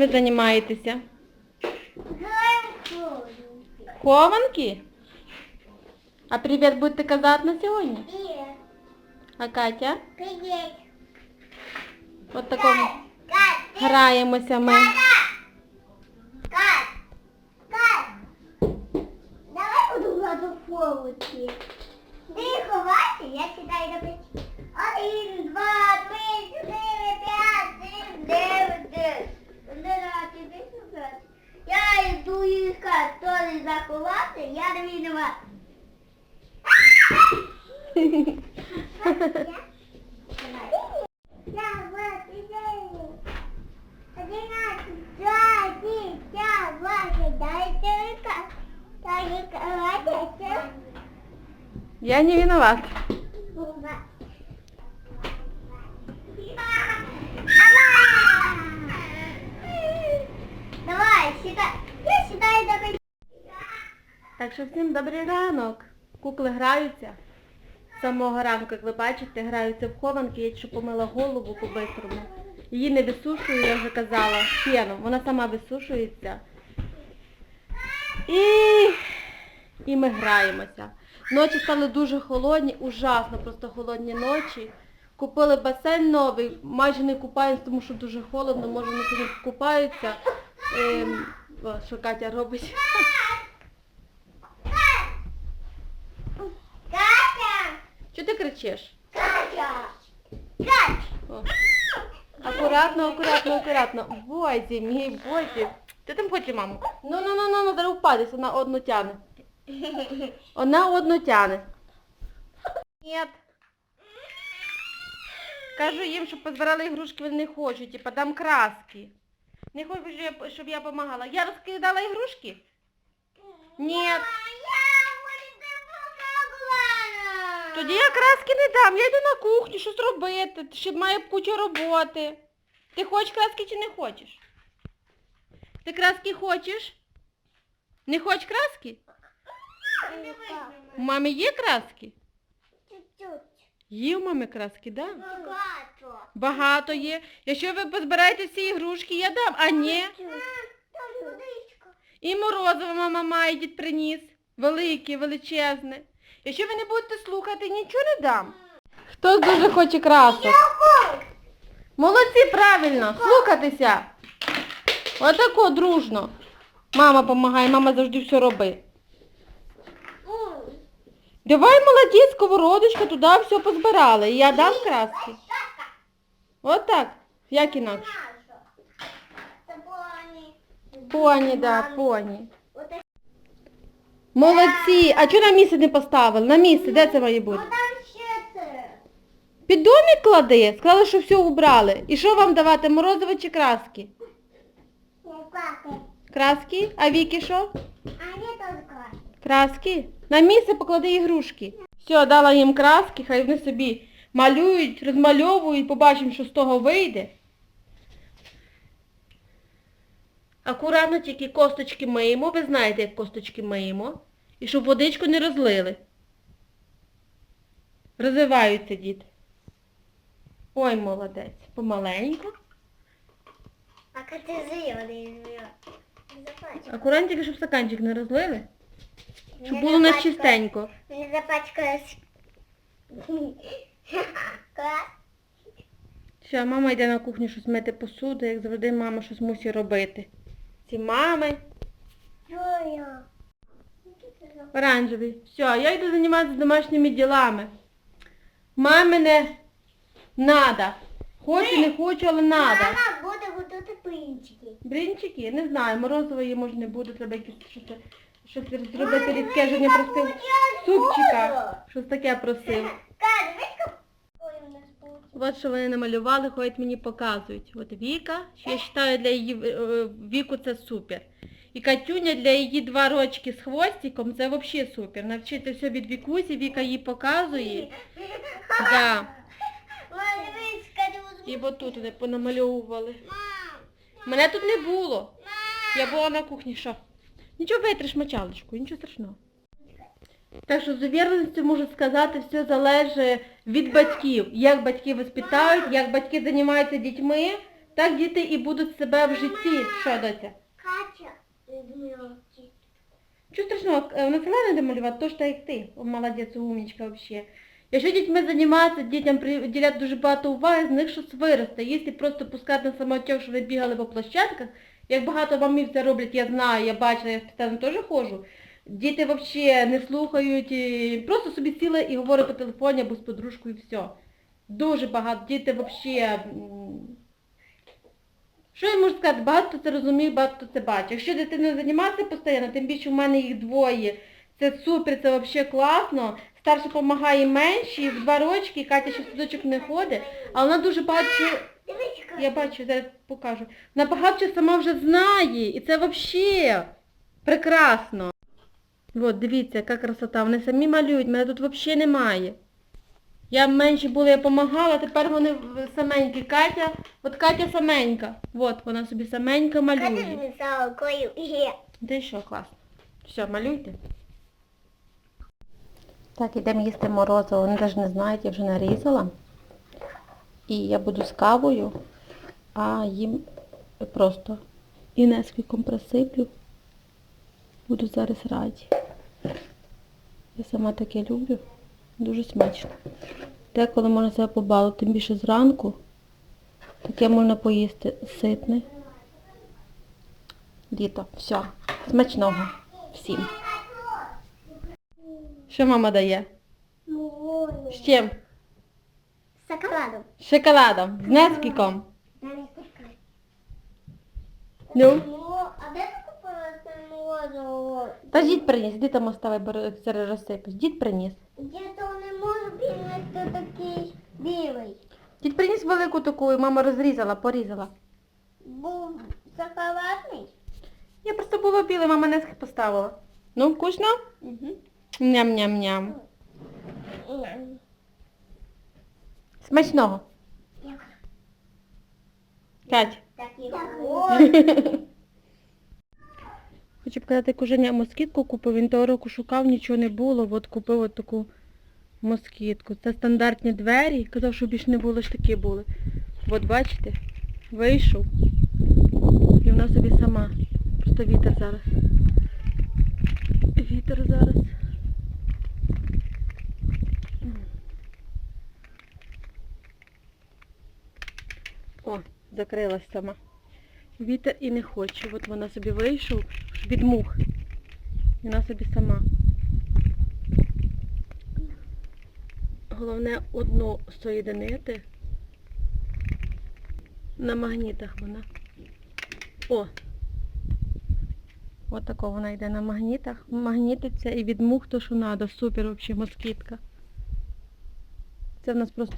Чим ви займаєтеся? Хованки? А привіт будете казати на сьогодні? А Катя? Привет. От такому Кат, граємося ми. Кат, Кат. Давай буду гладу фолочки. Ти ховайся, я читаю до п'яти. Один, два, три, чотири, п'ять, шість, дев'ять, десять. Одинадцять, двадцять. Я йду їхати, хто не заховався, я не винуват. Я вот идею. Я считаю до пяти. Так що всім добрий ранок. Кукли граються. З самого ранку, як ви бачите, граються в хованки, я ще помила голову по-бистрому. Її не висушую, я вже казала, пеном. Вона сама висушується. І, і ми граємося. Ночі стали дуже холодні, ужасно просто холодні ночі. Купили басейн новий, майже не купаємось, тому що дуже холодно, може сьогодні купаються. Ем, о, що Катя робить? Катя! Чого ти кричиш? Катя! Катя! О. Акуратно, акуратно, акуратно. Бозі, мій бозі. Ти там хочеш, маму? Ну, ну, ну, ну, ну, зараз впадеш, вона одну тяне. Вона одну тяне. Ні. Кажу їм, щоб позбирали ігрушки, вони не хочуть, типа дам краски. Не хочуть, щоб я, щоб я допомагала. Я розкидала ігрушки? Ні. Тоді я краски не дам, я йду на кухню, щось робити, ще має кучу роботи. Ти хочеш краски чи не хочеш? Ти краски хочеш? Не хочеш краски? У мами є краски? Чуть-чуть. Є у мами краски? Да? Багато. Багато є. Якщо ви позбираєте всі ігрушки, я дам. А ні. І морозиво мама має дід приніс. Велике, величезне. Якщо ви не будете слухати, нічого не дам. Хто дуже хоче красок? Молодці, правильно, слухатися. Отако дружно. Мама допомагає, мама завжди все робить. Давай, молодець, сковородочка, туди все позбирали. І я дам краски. Отак. Як інакше? Поні. Да, поні. Молодці. А чого на місце не поставили? На місце, де це має бути? Під домик клади, сказали, що все убрали. І що вам давати, морозиво чи краски? Плакай. Краски? А Віки що? А не толкай. Краски? На місце поклади ігрушки. Все, дала їм краски, хай вони собі малюють, розмальовують, побачимо, що з того вийде. Акуратно тільки косточки миємо, ви знаєте, як косточки миємо. І щоб водичку не розлили. Розвиваються діти. Ой, молодець. Помаленьку. А коти Не запачкай. Акуратненько, щоб стаканчик не розлили. Щоб було у нас чистенько. Не запачкаєш. Все, мама йде на кухню щось мити посуду, як завжди мама щось мусить робити. Ці мами. Оранжевий. Все, я йду займатися домашніми ділами. Мамі не надо. Хочу, не хочу, але надо. Мама буде готувати блинчики. Бринчики, не знаю, морозиво її може не буде, треба якесь щось, щось зробити рідке, Женя просив супчика. Щось таке просив. От що вони намалювали, ходять мені показують. От Віка, що я вважаю для її е, віку це супер. І Катюня для її два рочки з хвостиком це взагалі супер. Навчити все від Вікусі, Віка їй показує. Да. Катя, от- І отут вони понамальовували. Мене тут не було. Я була на кухні, що? Нічого витриш мочалочку, нічого страшного. Так що з увірністю можу сказати, все залежить від батьків. Як батьки воспитають, як батьки займаються дітьми, так діти і будуть себе в житті. Що, доця? Катя. Чого страшного, Е, вона сама не домалювати, то ж так як ти. О, молодець, умничка взагалі. Якщо дітьми займатися, дітям приділяти дуже багато уваги, з них щось виросте. Якщо просто пускати на самотек, що ви бігали по площадках, як багато мамів це роблять, я знаю, я бачила, я там теж ходжу. Діти взагалі не слухають, просто собі сіли і говорять по телефоні або з подружкою і все. Дуже багато. Діти взагалі... Що я можу сказати? Багато це розуміє, багато це бачить. Якщо дитина займається постійно, тим більше в мене їх двоє. Це супер, це взагалі класно. Старша допомагає меншій, в два рочки, Катя ще в садочок не ходить, а вона дуже багато. Я бачу, зараз покажу. Вона багато сама вже знає. І це взагалі прекрасно. От, дивіться, яка красота. Вони самі малюють, мене тут взагалі немає. Я менші була, я допомагала, тепер вони саменькі. Катя, от Катя саменька. От, вона собі саменька Катя малює. Де що, класно. Все, малюйте. Так, ідемо їсти морозиво. Вони навіть не знають, я вже нарізала. І я буду з кавою, а їм просто і несквіком присиплю. Буду зараз раді. Я сама таке люблю. Дуже смачно. Деколи можна себе побалити, тим більше зранку. Таке можна поїсти ситне. Літо. Все. Смачного. Всім. Що мама дає? З чим? Шоколадом. З шоколадом. З несквіком. Ну? А де ти купила це морозиво? Та ж дід приніс, дід там оставай, бери, зараз розсипеш. Дід приніс. Я то не можу піднести такий білий. Дід приніс велику таку, і мама розрізала, порізала. Був шоколадний. Я просто було біле, мама несквік поставила. Ну, вкусно? Угу. Ням-ням-ням. Смачного. Голодний. Хочу показати, Женя москітку купив, він того року шукав, нічого не було, от купив от таку москітку. Це стандартні двері, казав, що більше не було ж такі були. От бачите, вийшов. І вона собі сама. Просто вітер зараз. Вітер зараз. О, закрилась сама. Вітер і не хоче. От вона собі вийшов від мух. Вона собі сама. Головне одну соєдинити. На магнітах вона. О! От тако вона йде на магнітах. Магнітиться і від мух то, що треба. Супер взагалі москітка. Це в нас просто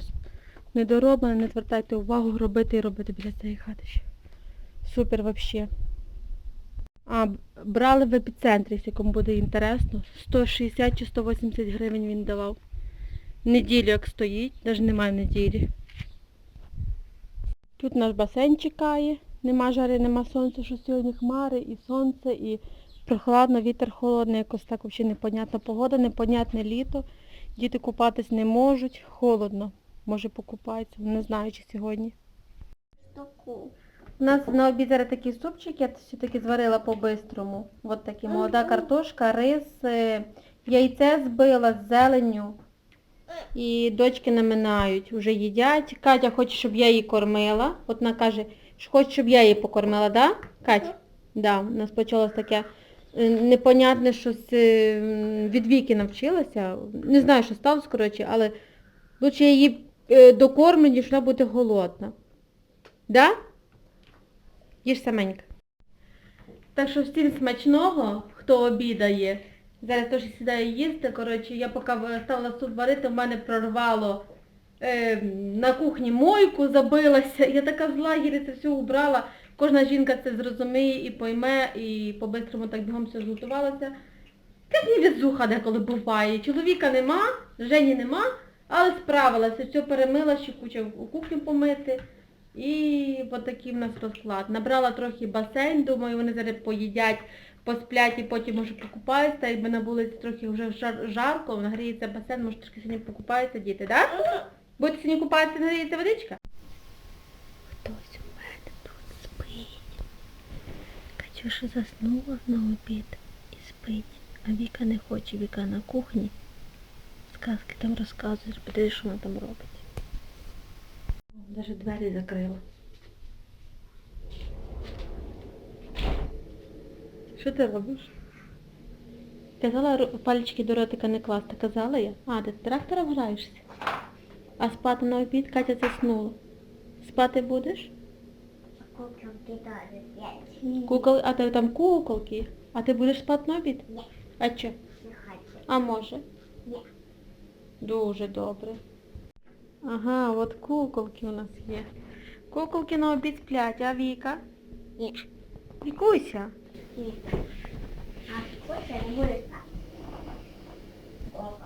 недороблене, не звертайте увагу, робити і робити біля цієї хати ще. Супер вообще. А, брали в епіцентрі, якщо кому буде інтересно. 160 чи 180 гривень він давав. Неділю як стоїть, навіть немає неділі. Тут наш басейн чекає. Нема жари, нема сонця, що сьогодні хмари, і сонце, і прохладно, вітер холодний, якось так взагалі непонятна погода, непонятне літо. Діти купатись не можуть, холодно. Може покупаються, не знаю, чи сьогодні. У нас на обід зараз такий супчик, я все-таки зварила по-бистрому. От такі молода картошка, рис, е, яйце збила з зеленню. І дочки наминають, вже їдять. Катя хоче, щоб я її кормила. От вона каже, що хоче, щоб я її покормила, да? Катя? Да, у нас почалось таке е, непонятне щось е, від віки навчилася. Не знаю, що сталося, коротше, але лучше я її е, докормлю, ніж вона буде голодна. Да? Їж саменька. Так що всім смачного, хто обідає. Зараз теж сідаю їсти. Коротше, я поки ставила суп варити, в мене прорвало е, на кухні мойку, забилася. Я така зла, це все убрала. Кожна жінка це зрозуміє і пойме, і по-бистрому так бігом все зготувалося. Як не візуха деколи буває. Чоловіка нема, Жені нема, але справилася, все перемила, ще куча кухню помити. І от такий в нас розклад. Набрала трохи басейн, думаю, вони зараз поїдять, посплять і потім може покупаються. Та якби на вулиці трохи вже жар, жарко, нагріється басейн, може трохи сьогодні покупаються діти, так? Да? Будете сьогодні купатися, нагріється водичка? Хтось у мене тут спить. Катюша заснула на обід і спить, а Віка не хоче, Віка на кухні. Сказки там розказуєш, подивись, що вона там робить. Навіть двері закрила. Що ти робиш? Казала пальчики до ротика не класти, казала я. А, ти трактором граєшся? А спати на обід Катя заснула. Спати будеш? Куколки спят. Кукол, а ти там куколки? А ти будеш спати на обід? Ні. А що? Не хочу. А може? Ні. Дуже добре. Ага, от куколки у нас є. Куколки на обід сплять, а Віка? Ні. Вікуся. Ні. А хоче не буде спати.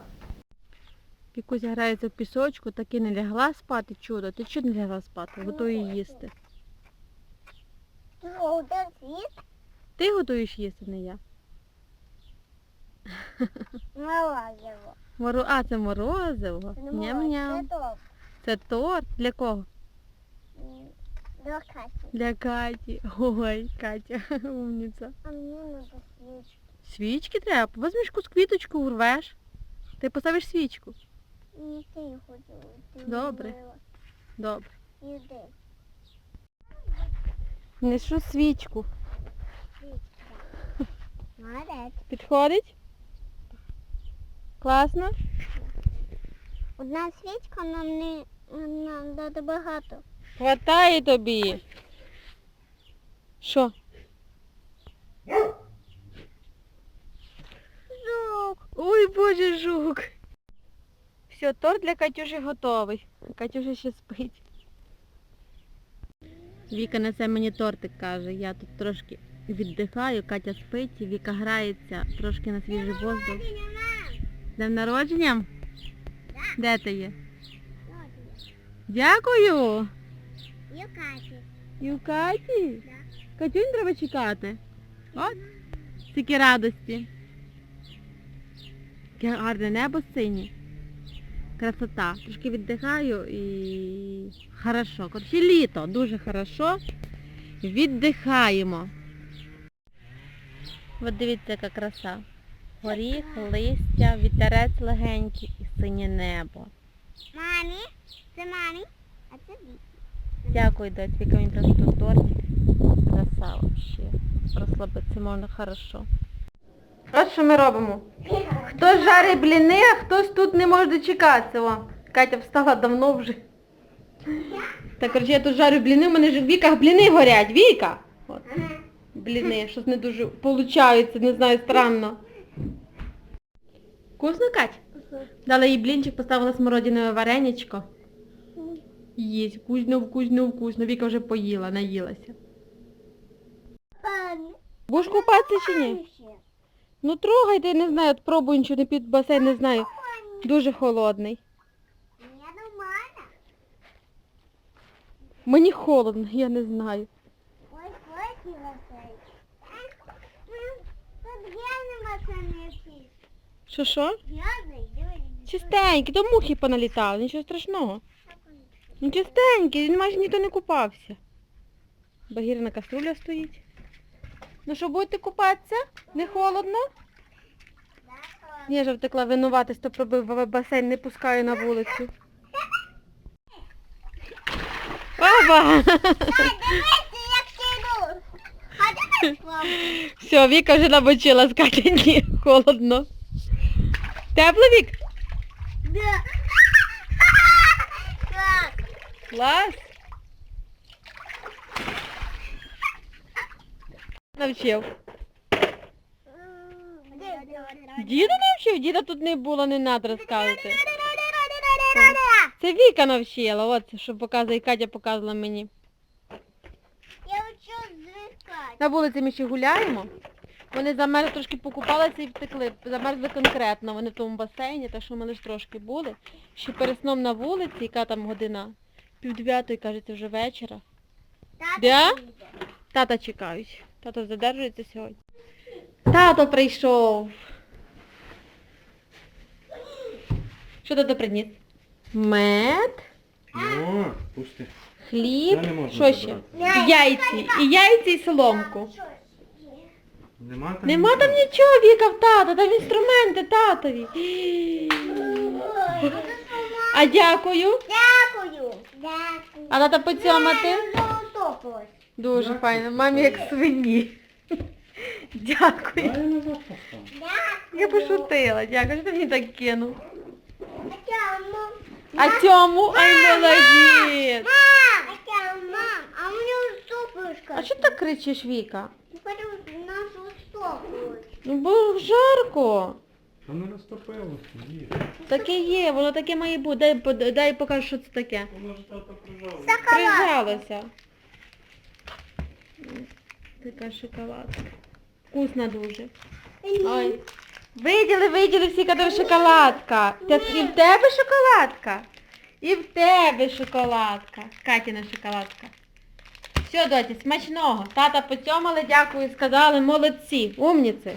Вікуся грається в пісочку, так і не лягла спати, чудо. Ти чого не лягла спати? Готує їсти. Ти один? Ти готуєш їсти, не я. Його. Моро... А, це морозиво. Ням-ням. Це топ. Це торт. Для кого? М, До Каті. Для Каті. Ой, Катя, умниця. А мені надо свічки. Свічки треба. Возьмеш якусь квіточку, урвеш. Ти поставиш свічку. Ні, ти не хочу. Ти Добре. Добре. Іди. Нешу свічку. Молодець. Підходить? Класно? Одна свічка нам не нам дати багато. Хватає тобі. Що? Жук. Ой, боже, жук. Все, торт для Катюші готовий. Катюша ще спить. Віка несе мені тортик, каже. Я тут трошки віддихаю, Катя спить, Віка грається трошки на свіжий воздух. Днем народження? Де ти є? Дякую. Юкаті. І у Каті? Да. Катюнь треба чекати. От. Стільки радості. Яке гарне небо синє. Красота. Трошки віддихаю і хорошо. Коротше, літо. Дуже хорошо. Віддихаємо. От дивіться, яка краса. Горіх, листя, вітерець легенький і синє небо. Мамі. Це мамі. А це Вікі. Дякую, дать. Віка мені просто тортик. Краса вообще. Розслабитися можна хорошо. От що ми робимо. Хтось жарить бліни, а хтось тут не може дочекатися. О, Катя встала давно вже. Так, коротше, я тут жарю бліни, у мене ж в віках бліни горять. Віка! От, бліни, щось не дуже получається, не знаю, странно. Вкусно, Кать? Дала їй блінчик, поставила смородинове вареничко. Їсть, вкусно, вкусно, вкусно. Віка вже поїла, наїлася. Будеш купатися чи ні? Ну трогайте, не знаю, от пробуй нічого не під басейн, не знаю. Дуже холодний. Мені холодно, я не знаю. Ой, ой, цей. Тут грязний машини всі. Що що? Чистенький, то мухи поналітали, нічого страшного. Ну чистенький, він майже ніхто не купався. Багірна каструля стоїть. Ну що, будете купатися? Не холодно? Ні, вже втекла винуватись, то пробив басейн, не пускаю на вулицю. Опа! Дивіться, як кину. А де ти плаваєш? Все, Віка вже набочила з Катя, ні, холодно. Тепло, Вік? Да. Так. Клас. Навчив. Діда навчив? Діда тут не було, не треба розказувати. Це Віка навчила, от що показує, Катя показувала мені. Я хочу звикати. На вулиці ми ще гуляємо. Вони замерзли, трошки покупалися і втекли. Замерзли конкретно, вони в тому басейні, так що ми лише трошки були. Ще перед сном на вулиці, яка там година? Пів дев'ятої, кажеться, вже вечора. Тато Да? прийде. Тата чекають. Тато задержується сьогодні. Тато прийшов. Що тато приніс? Мед, О, пусти. хліб, що ще? Яйці. І яйці, і соломку. Нема там Нема там нічого? Віка, в тата, там інструменти татові. А дякую. Дякую. Дякую. А тата поцьомати? Дуже файно. Мамі як свині. Дякую. Я пошутила, дякую, що ти мені так кинув. А цьому? А цьому, ай молодець. Мам! А. А що ти так кричиш, Віка? Ну, потому что у нас вот стопочка. Ну бо жарко. Не розтопилося, ні. Таке є, воно таке має бути. Дай, под- дай покажу, що це таке. Воно ж тато прижало. Прижалося. Така шоколадка. Вкусна дуже. Ой. Виділи, виділи всі кадові шоколадка. Та і в тебе шоколадка. І в тебе шоколадка. Катіна шоколадка. Все, доті, смачного. Тата поцьомали, дякую, сказали, молодці, умніці.